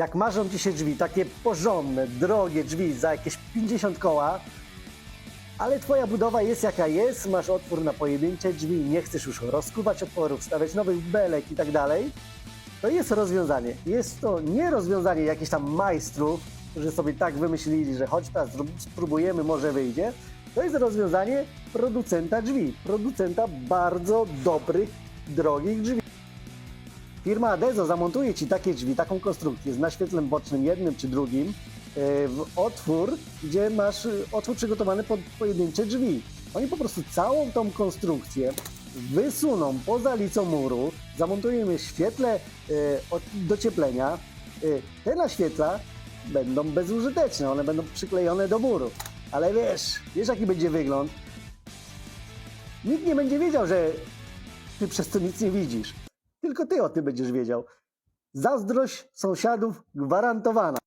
Jak marzą ci się drzwi, takie porządne, drogie drzwi za jakieś 50 koła, ale twoja budowa jest jaka jest, masz otwór na pojedyncze drzwi, nie chcesz już rozkuwać otworów, stawiać nowych belek i tak dalej, to jest rozwiązanie. Jest to nie rozwiązanie jakichś tam majstrów, którzy sobie tak wymyślili, że chodź teraz spróbujemy, może wyjdzie. To jest rozwiązanie producenta drzwi, producenta bardzo dobrych, drogich drzwi. Firma Adezo zamontuje Ci takie drzwi, taką konstrukcję z naświetlem bocznym jednym czy drugim e, w otwór, gdzie masz e, otwór przygotowany pod pojedyncze drzwi. Oni po prostu całą tą konstrukcję wysuną poza licą muru, zamontujemy świetle e, docieplenia. Te naświetla będą bezużyteczne, one będą przyklejone do muru. Ale wiesz, wiesz jaki będzie wygląd? Nikt nie będzie wiedział, że ty przez to nic nie widzisz. Tylko ty o tym będziesz wiedział. Zazdrość sąsiadów gwarantowana.